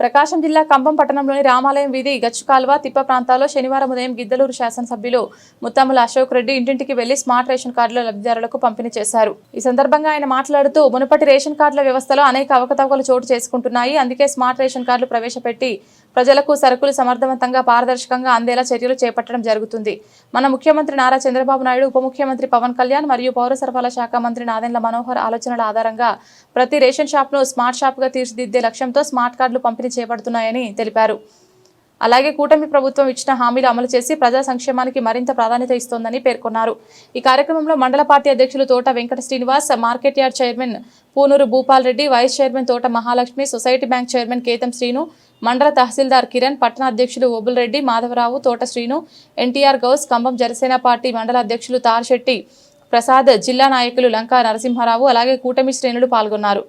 ప్రకాశం జిల్లా కంభం పట్టణంలోని రామాలయం వీధి గచ్చుకాల్వ తిప్ప ప్రాంతాల్లో శనివారం ఉదయం గిద్దలూరు శాసనసభ్యులు ముత్తమ్ముల అశోక్ రెడ్డి ఇంటింటికి వెళ్ళి స్మార్ట్ రేషన్ కార్డుల లబ్ధిదారులకు పంపిణీ చేశారు. ఈ సందర్భంగా ఆయన మాట్లాడుతూ మునుపటి రేషన్ కార్డుల వ్యవస్థలో అనేక అవకతవకలు చోటు చేసుకుంటున్నాయి. అందుకే స్మార్ట్ రేషన్ కార్డులు ప్రవేశపెట్టి ప్రజలకు సరుకులు సమర్థవంతంగా పారదర్శకంగా అందేలా చర్యలు చేపట్టడం జరుగుతుంది. మన ముఖ్యమంత్రి నారా చంద్రబాబు నాయుడు ఉప ముఖ్యమంత్రి పవన్ కళ్యాణ్ మరియు పౌర సరఫరాల శాఖ మంత్రి నాదెండ్ల మనోహర్ ఆలోచనల ఆధారంగా ప్రతి రేషన్ షాప్ను స్మార్ట్ షాప్గా తీర్చిదిద్దే లక్ష్యంతో స్మార్ట్ కార్డులు పంపిణీ చేపడుతున్నాయని తెలిపారు. అలాగే కూటమి ప్రభుత్వం ఇచ్చిన హామీలు అమలు చేసి ప్రజా సంక్షేమానికి మరింత ప్రాధాన్యత ఇస్తోందని పేర్కొన్నారు. ఈ కార్యక్రమంలో మండల పార్టీ అధ్యక్షులు Thota Venkata Srinivas market yard chairman Punuru Bhupal Reddy vice chairman Thota Mahalakshmi society bank chairman Ketham Srinu మండల తహసీల్దార్ కిరణ్ పట్టణ అధ్యక్షులు ఓబుల్ రెడ్డి మాధవరావు తోట శ్రీను ఎన్టీఆర్ గౌస్ కంభం జనసేన పార్టీ మండల అధ్యక్షులు తార్శెట్టి ప్రసాద్ జిల్లా నాయకులు లంకా నరసింహారావు అలాగే కూటమి శ్రేణులు పాల్గొన్నారు.